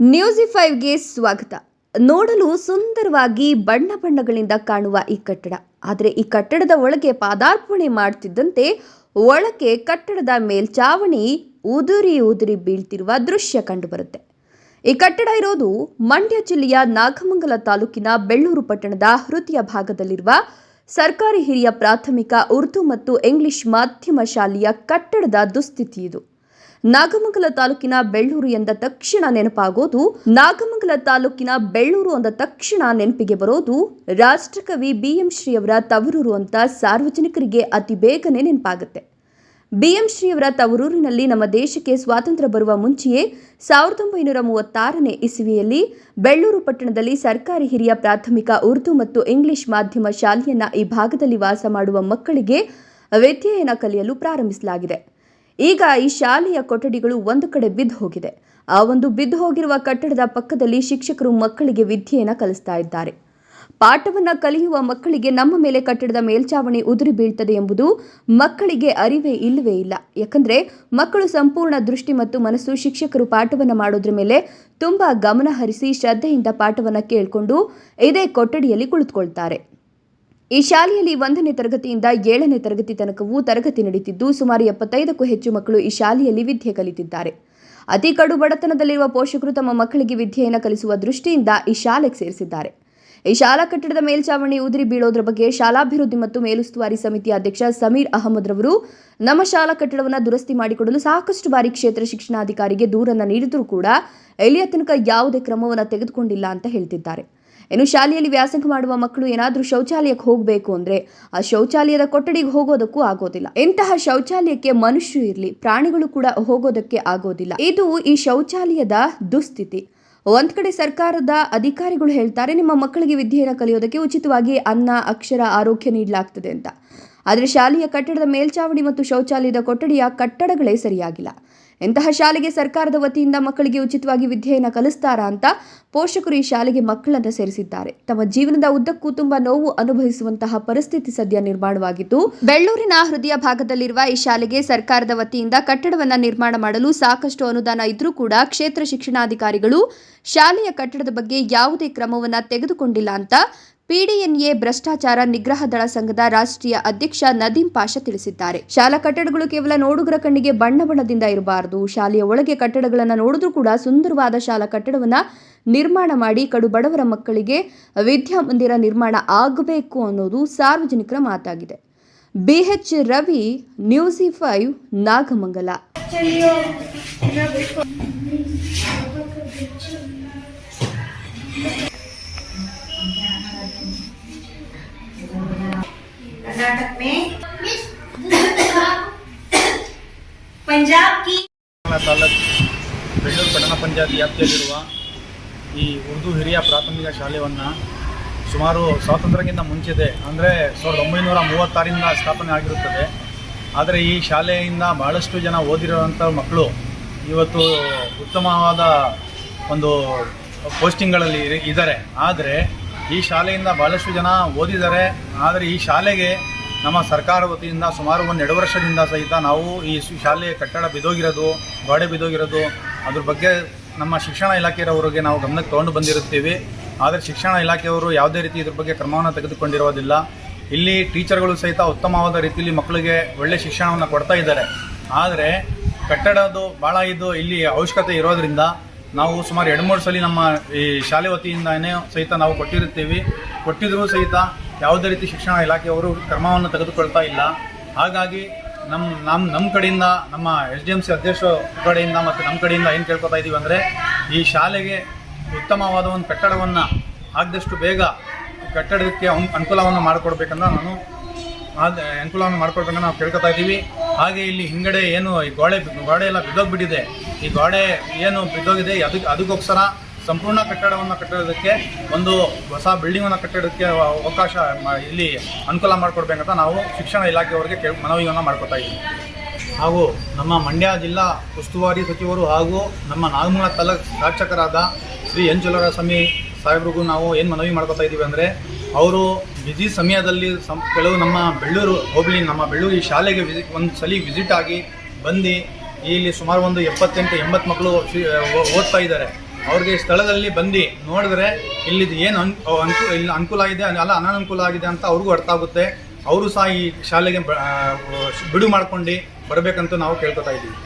ನ್ಯೂಸಿ ಫೈವ್ಗೆ ಸ್ವಾಗತ. ನೋಡಲು ಸುಂದರವಾಗಿ ಬಣ್ಣ ಬಣ್ಣಗಳಿಂದ ಕಾಣುವ ಈ ಕಟ್ಟಡ. ಆದರೆ ಈ ಕಟ್ಟಡದ ಒಳಗೆ ಪಾದಾರ್ಪಣೆ ಮಾಡ್ತಿದ್ದಂತೆ ಒಳಗೆ ಕಟ್ಟಡದ ಮೇಲ್ಚಾವಣಿ ಉದುರಿ ಉದುರಿ ಬೀಳ್ತಿರುವ ದೃಶ್ಯ ಕಂಡುಬರುತ್ತೆ. ಈ ಕಟ್ಟಡ ಇರೋದು ಮಂಡ್ಯ ಜಿಲ್ಲೆಯ ನಾಗಮಂಗಲ ತಾಲೂಕಿನ ಬೆಳ್ಳೂರು ಪಟ್ಟಣದ ಹೃದಯ ಭಾಗದಲ್ಲಿರುವ ಸರ್ಕಾರಿ ಹಿರಿಯ ಪ್ರಾಥಮಿಕ ಉರ್ದು ಮತ್ತು ಇಂಗ್ಲಿಷ್ ಮಾಧ್ಯಮ ಶಾಲೆಯ ಕಟ್ಟಡದ ದುಸ್ಥಿತಿ ಇದು. ನಾಗಮಂಗಲ ತಾಲೂಕಿನ ಬೆಳ್ಳೂರು ಎಂದ ತಕ್ಷಣ ನೆನಪಾಗೋದು. ನಾಗಮಂಗಲ ತಾಲೂಕಿನ ಬೆಳ್ಳೂರು ಅಂದ ತಕ್ಷಣ ನೆನಪಿಗೆ ಬರೋದು. ರಾಷ್ಟ್ರಕವಿ ಬಿ ಶ್ರೀ ಶ್ರೀಯವರ ತವರೂರು ಅಂತ ಸಾರ್ವಜನಿಕರಿಗೆ ಅತಿ ಬೇಗನೆ ನೆನಪಾಗುತ್ತೆ. ಬಿ ಶ್ರೀ ಶ್ರೀಯವರ ತವರೂರಿನಲ್ಲಿ ನಮ್ಮ ದೇಶಕ್ಕೆ ಸ್ವಾತಂತ್ರ್ಯ ಬರುವ ಮುಂಚೆಯೇ ಸಾವಿರದ ಒಂಬೈನೂರ ಮೂವತ್ತಾರನೇ ಇಸವಿಯಲ್ಲಿ ಬೆಳ್ಳೂರು ಪಟ್ಟಣದಲ್ಲಿ ಸರ್ಕಾರಿ ಹಿರಿಯ ಪ್ರಾಥಮಿಕ ಉರ್ದು ಮತ್ತು ಇಂಗ್ಲಿಷ್ ಮಾಧ್ಯಮ ಶಾಲೆಯನ್ನು ಈ ಭಾಗದಲ್ಲಿ ವಾಸ ಮಾಡುವ ಮಕ್ಕಳಿಗೆ ವಿದ್ಯೆಯನ್ನು ಕಲಿಯಲು ಪ್ರಾರಂಭಿಸಲಾಗಿದೆ. ಈಗ ಈ ಶಾಲೆಯ ಕೊಠಡಿಗಳು ಒಂದು ಕಡೆ ಬಿದ್ದು ಹೋಗಿದೆ. ಆ ಒಂದು ಬಿದ್ದು ಹೋಗಿರುವ ಕಟ್ಟಡದ ಪಕ್ಕದಲ್ಲಿ ಶಿಕ್ಷಕರು ಮಕ್ಕಳಿಗೆ ವಿದ್ಯೆಯನ್ನು ಕಲಿಸ್ತಾ ಇದ್ದಾರೆ. ಪಾಠವನ್ನು ಕಲಿಯುವ ಮಕ್ಕಳಿಗೆ ನಮ್ಮ ಮೇಲೆ ಕಟ್ಟಡದ ಮೇಲ್ಛಾವಣಿ ಉದುರಿ ಬೀಳ್ತದೆ ಎಂಬುದು ಮಕ್ಕಳಿಗೆ ಅರಿವೇ ಇಲ್ಲವೇ ಇಲ್ಲ. ಯಾಕಂದ್ರೆ ಮಕ್ಕಳು ಸಂಪೂರ್ಣ ದೃಷ್ಟಿ ಮತ್ತು ಮನಸ್ಸು ಶಿಕ್ಷಕರು ಪಾಠವನ್ನು ಮಾಡೋದ್ರ ಮೇಲೆ ತುಂಬಾ ಗಮನ ಹರಿಸಿ ಶ್ರದ್ಧೆಯಿಂದ ಪಾಠವನ್ನು ಕೇಳಿಕೊಂಡು ಇದೇ ಕೊಠಡಿಯಲ್ಲಿ ಕುಳಿತುಕೊಳ್ತಾರೆ. ಈ ಶಾಲೆಯಲ್ಲಿ ಒಂದನೇ ತರಗತಿಯಿಂದ ಏಳನೇ ತರಗತಿ ತನಕವೂ ತರಗತಿ ನಡೆಯುತ್ತಿದ್ದು, ಸುಮಾರು ಎಪ್ಪತ್ತೈದಕ್ಕೂ ಹೆಚ್ಚು ಮಕ್ಕಳು ಈ ಶಾಲೆಯಲ್ಲಿ ವಿದ್ಯೆ ಕಲಿತಿದ್ದಾರೆ. ಅತಿ ಕಡು ಬಡತನದಲ್ಲಿರುವ ಪೋಷಕರು ತಮ್ಮ ಮಕ್ಕಳಿಗೆ ವಿದ್ಯೆಯನ್ನು ಕಲಿಸುವ ದೃಷ್ಟಿಯಿಂದ ಈ ಶಾಲೆಗೆ ಸೇರಿಸಿದ್ದಾರೆ. ಈ ಶಾಲಾ ಕಟ್ಟಡದ ಮೇಲ್ಚಾವಣಿ ಉದುರಿ ಬೀಳೋದ್ರ ಬಗ್ಗೆ ಶಾಲಾಭಿವೃದ್ಧಿ ಮತ್ತು ಮೇಲುಸ್ತುವಾರಿ ಸಮಿತಿ ಅಧ್ಯಕ್ಷ ಸಮೀರ್ ಅಹಮದ್ ರವರು, ನಮ್ಮ ಶಾಲಾ ಕಟ್ಟಡವನ್ನು ದುರಸ್ತಿ ಮಾಡಿಕೊಡಲು ಸಾಕಷ್ಟು ಬಾರಿ ಕ್ಷೇತ್ರ ಶಿಕ್ಷಣಾಧಿಕಾರಿಗೆ ದೂರನ್ನು ನೀಡಿದರೂ ಕೂಡ ಎಲ್ಲಿಯ ತನಕ ಯಾವುದೇ ಕ್ರಮವನ್ನು ತೆಗೆದುಕೊಂಡಿಲ್ಲ ಅಂತ ಹೇಳ್ತಿದ್ದಾರೆ. ಇನ್ನು ಶಾಲೆಯಲ್ಲಿ ವ್ಯಾಸಂಗ ಮಾಡುವ ಮಕ್ಕಳು ಏನಾದರೂ ಶೌಚಾಲಯಕ್ಕೆ ಹೋಗಬೇಕು ಅಂದ್ರೆ ಆ ಶೌಚಾಲಯದ ಕೊಠಡಿಗೆ ಹೋಗೋದಕ್ಕೂ ಆಗೋದಿಲ್ಲ. ಇಂತಹ ಶೌಚಾಲಯಕ್ಕೆ ಮನುಷ್ಯ ಇರಲಿ, ಪ್ರಾಣಿಗಳು ಕೂಡ ಹೋಗೋದಕ್ಕೆ ಆಗೋದಿಲ್ಲ. ಇದು ಈ ಶೌಚಾಲಯದ ದುಸ್ಥಿತಿ. ಒಂದ್ ಕಡೆ ಸರ್ಕಾರದ ಅಧಿಕಾರಿಗಳು ಹೇಳ್ತಾರೆ, ನಿಮ್ಮ ಮಕ್ಕಳಿಗೆ ವಿದ್ಯೆಯನ್ನು ಕಲಿಯೋದಕ್ಕೆ ಉಚಿತವಾಗಿ ಅನ್ನ, ಅಕ್ಷರ, ಆರೋಗ್ಯ ನೀಡಲಾಗ್ತದೆ ಅಂತ. ಆದರೆ ಶಾಲೆಯ ಕಟ್ಟಡದ ಮೇಲ್ಚಾವಣಿ ಮತ್ತು ಶೌಚಾಲಯದ ಕೊಠಡಿಯ ಕಟ್ಟಡಗಳೇ ಸರಿಯಾಗಿಲ್ಲ. ಇಂತಹ ಶಾಲೆಗೆ ಸರ್ಕಾರದ ವತಿಯಿಂದ ಮಕ್ಕಳಿಗೆ ಉಚಿತವಾಗಿ ವಿದ್ಯೆಯನ್ನು ಕಲಿಸ್ತಾರಾ ಅಂತ ಪೋಷಕರು ಈ ಶಾಲೆಗೆ ಮಕ್ಕಳನ್ನು ಸೇರಿಸಿದ್ದಾರೆ. ತಮ್ಮ ಜೀವನದ ಉದ್ದಕ್ಕೂ ತುಂಬಾ ನೋವು ಅನುಭವಿಸುವಂತಹ ಪರಿಸ್ಥಿತಿ ಸದ್ಯ ನಿರ್ಮಾಣವಾಗಿದ್ದು, ಬೆಳ್ಳೂರಿನ ಹೃದಯ ಭಾಗದಲ್ಲಿರುವ ಈ ಶಾಲೆಗೆ ಸರ್ಕಾರದ ವತಿಯಿಂದ ಕಟ್ಟಡವನ್ನ ನಿರ್ಮಾಣ ಮಾಡಲು ಸಾಕಷ್ಟು ಅನುದಾನ ಇದ್ರೂ ಕೂಡ ಕ್ಷೇತ್ರ ಶಿಕ್ಷಣಾಧಿಕಾರಿಗಳು ಶಾಲೆಯ ಕಟ್ಟಡದ ಬಗ್ಗೆ ಯಾವುದೇ ಕ್ರಮವನ್ನ ತೆಗೆದುಕೊಂಡಿಲ್ಲ ಅಂತ ಪಿಡಿಎನ್ಎ ಭ್ರಷ್ಟಾಚಾರ ನಿಗ್ರಹ ದಳ ಸಂಘದ ರಾಷ್ಟ್ರೀಯ ಅಧ್ಯಕ್ಷ ನದೀಂ ಪಾಷಾ ತಿಳಿಸಿದ್ದಾರೆ. ಶಾಲಾ ಕಟ್ಟಡಗಳು ಕೇವಲ ನೋಡುಗರ ಕಣ್ಣಿಗೆ ಬಣ್ಣ ಬಣ್ಣದಿಂದ ಇರಬಾರದು. ಶಾಲೆಯ ಒಳಗೆ ಕಟ್ಟಡಗಳನ್ನು ನೋಡಿದ್ರೂ ಕೂಡ ಸುಂದರವಾದ ಶಾಲಾ ಕಟ್ಟಡವನ್ನ ನಿರ್ಮಾಣ ಮಾಡಿ ಕಡು ಬಡವರ ಮಕ್ಕಳಿಗೆ ವಿದ್ಯಾಮಂದಿರ ನಿರ್ಮಾಣ ಆಗಬೇಕು ಅನ್ನೋದು ಸಾರ್ವಜನಿಕರ ಮಾತಾಗಿದೆ. B H Ravi, news five, Nagamangala. Karnataka में पंजाब की ತಾಲೂಕು ಬೆಳ್ಳೂರು ಪಟ್ಟಣ ಪಂಚಾಯತ್ ವ್ಯಾಪ್ತಿಯಲ್ಲಿರುವ ಈ ಉರ್ದು ಹಿರಿಯ ಪ್ರಾಥಮಿಕ ಶಾಲೆಯನ್ನು ಸುಮಾರು ಸ್ವಾತಂತ್ರ್ಯಕ್ಕಿಂತ ಮುಂಚಿದೆ ಅಂದರೆ ಸಾವಿರದ ಒಂಬೈನೂರ ಮೂವತ್ತಾರಿಂದ ಸ್ಥಾಪನೆ ಆಗಿರುತ್ತದೆ ಆದರೆ ಈ ಶಾಲೆಯಿಂದ ಭಾಳಷ್ಟು ಜನ ಓದಿರುವಂಥ ಮಕ್ಕಳು ಇವತ್ತು ಉತ್ತಮವಾದ ಒಂದು ಪೋಸ್ಟಿಂಗ್ಗಳಲ್ಲಿ ಇರ- ಇದ್ದಾರೆ ಆದರೆ ಈ ಶಾಲೆಯಿಂದ ಭಾಳಷ್ಟು ಜನ ಓದಿದ್ದಾರೆ. ಆದರೆ ಈ ಶಾಲೆಗೆ ನಮ್ಮ ಸರ್ಕಾರ ವತಿಯಿಂದ ಸುಮಾರು ಒಂದು ಎರಡು ವರ್ಷದಿಂದ ಸಹಿತ ನಾವು ಈ ಶಾಲೆಯ ಕಟ್ಟಡ ಬಿದ್ದೋಗಿರೋದು ಗೋಡೆ ಬಿದ್ದೋಗಿರೋದು ಅದ್ರ ಬಗ್ಗೆ ನಮ್ಮ ಶಿಕ್ಷಣ ಇಲಾಖೆಯವರಿಗೆ ನಾವು ಗಮನಕ್ಕೆ ತಗೊಂಡು ಬಂದಿರುತ್ತೀವಿ. ಆದರೆ ಶಿಕ್ಷಣ ಇಲಾಖೆಯವರು ಯಾವುದೇ ರೀತಿ ಇದ್ರ ಬಗ್ಗೆ ಕ್ರಮವನ್ನು ತೆಗೆದುಕೊಂಡಿರೋದಿಲ್ಲ ಇಲ್ಲಿ ಟೀಚರ್ಗಳು ಸಹಿತ ಉತ್ತಮವಾದ ರೀತಿಯಲ್ಲಿ ಮಕ್ಕಳಿಗೆ ಒಳ್ಳೆ ಶಿಕ್ಷಣವನ್ನು ಕೊಡ್ತಾ ಇದ್ದಾರೆ. ಆದರೆ ಕಟ್ಟಡದ್ದು ಭಾಳ ಇದು ಇಲ್ಲಿ ಅವಶ್ಯಕತೆ ಇರೋದ್ರಿಂದ ನಾವು ಸುಮಾರು ಎರಡು ಮೂರು ಸಲ ನಮ್ಮ ಈ ಶಾಲೆ ವತಿಯಿಂದನೇ ಸಹಿತ ನಾವು ಕೊಟ್ಟಿರುತ್ತೇವೆ. ಕೊಟ್ಟಿದ್ರೂ ಸಹಿತ ಯಾವುದೇ ರೀತಿ ಶಿಕ್ಷಣ ಇಲಾಖೆಯವರು ಕ್ರಮವನ್ನು ತೆಗೆದುಕೊಳ್ತಾ ಇಲ್ಲ. ಹಾಗಾಗಿ ನಮ್ಮ ನಮ್ಮ ನಮ್ಮ ಕಡೆಯಿಂದ ನಮ್ಮ ಎಸ್ ಡಿ ಎಂ ಸಿ ಅಧ್ಯಕ್ಷ ಕಡೆಯಿಂದ ಮತ್ತು ನಮ್ಮ ಕಡೆಯಿಂದ ಏನು ಕೇಳ್ಕೊತಾ ಇದ್ದೀವಿ ಅಂದರೆ ಈ ಶಾಲೆಗೆ ಉತ್ತಮವಾದ ಒಂದು ಕಟ್ಟಡವನ್ನು ಆದಷ್ಟು ಬೇಗ ಕಟ್ಟಡಕ್ಕೆ ಅನ್- ಅನುಕೂಲವನ್ನು ಮಾಡಿಕೊಡ್ಬೇಕಂತ ನಾನು ಆದ, ಅನುಕೂಲವನ್ನು ಮಾಡಿಕೊಡ್ಬೇಕಂತ ನಾವು ಕೇಳ್ಕೊತಾ ಇದ್ದೀವಿ ಹಾಗೆ ಇಲ್ಲಿ ಹಿಂಗಡೆ ಏನು ಈ ಗೋಡೆ ಗೋಡೆ ಎಲ್ಲ ಬಿದ್ದೋಗ್ಬಿಟ್ಟಿದೆ. ಈ ಗೋಡೆ ಏನು ಬಿದ್ದೋಗಿದೆ, ಅದಕ್ಕೆ, ಅದಕ್ಕೋಸ್ಕರ ಸಂಪೂರ್ಣ ಕಟ್ಟಡವನ್ನು ಕಟ್ಟೋದಕ್ಕೆ ಒಂದು ಹೊಸ ಬಿಲ್ಡಿಂಗನ್ನು ಕಟ್ಟಡಕ್ಕೆ ಅವಕಾಶ ಇಲ್ಲಿ ಅನುಕೂಲ ಮಾಡಿಕೊಡ್ಬೇಕಂತ ನಾವು ಶಿಕ್ಷಣ ಇಲಾಖೆಯವರಿಗೆ ಕೇಳಿ, ಮನವಿಯನ್ನು ಮಾಡ್ಕೊತಾ ಇದ್ದೀವಿ. ಹಾಗೂ ನಮ್ಮ ಮಂಡ್ಯ ಜಿಲ್ಲಾ ಉಸ್ತುವಾರಿ ಸಚಿವರು ಹಾಗೂ ನಮ್ಮ ನಾಗಮೂಲ ತಾಲೂಕು ಶಾಸಕರಾದ ಶ್ರೀ ಎನ್ ಸ್ವಾಮಿ ಸಾಹೇಬ್ರಿಗೂ ನಾವು ಏನು ಮನವಿ ಮಾಡ್ಕೊತಾ ಇದ್ದೀವಿ ಅಂದರೆ, ಅವರು ಬಿಜಿ ಸಮಯದಲ್ಲಿ ಸಂ, ಕೆಲವು ನಮ್ಮ ಬೆಳ್ಳೂರು ಹೋಬಳಿ, ನಮ್ಮ ಬೆಳ್ಳೂರು ಈ ಶಾಲೆಗೆ ವಿಸಿಟ್ ಒಂದು ಸಲ ವಿಸಿಟ್ ಆಗಿ ಬಂದು ಇಲ್ಲಿ ಸುಮಾರು ಒಂದು ಎಪ್ಪತ್ತೆಂಟು, ಎಂಬತ್ತು ಮಕ್ಕಳು ಓದ್ತಾ ಇದ್ದಾರೆ. ಅವ್ರಿಗೆ ಸ್ಥಳದಲ್ಲಿ ಬಂದು ನೋಡಿದ್ರೆ ಇಲ್ಲಿದು ಏನು ಅನ್ ಅನ್ಕು, ಇಲ್ಲಿ ಅನುಕೂಲ ಆಗಿದೆ, ಅಲ್ಲ ಅನಾನುಕೂಲ ಆಗಿದೆ ಅಂತ ಅವ್ರಿಗೂ ಅರ್ಥ ಆಗುತ್ತೆ. ಅವರು ಸಹ ಈ ಶಾಲೆಗೆ ಬಿಡು ಮಾಡ್ಕೊಂಡು ಬರಬೇಕಂತ ನಾವು ಕೇಳ್ಕೊತಾ ಇದ್ದೀವಿ.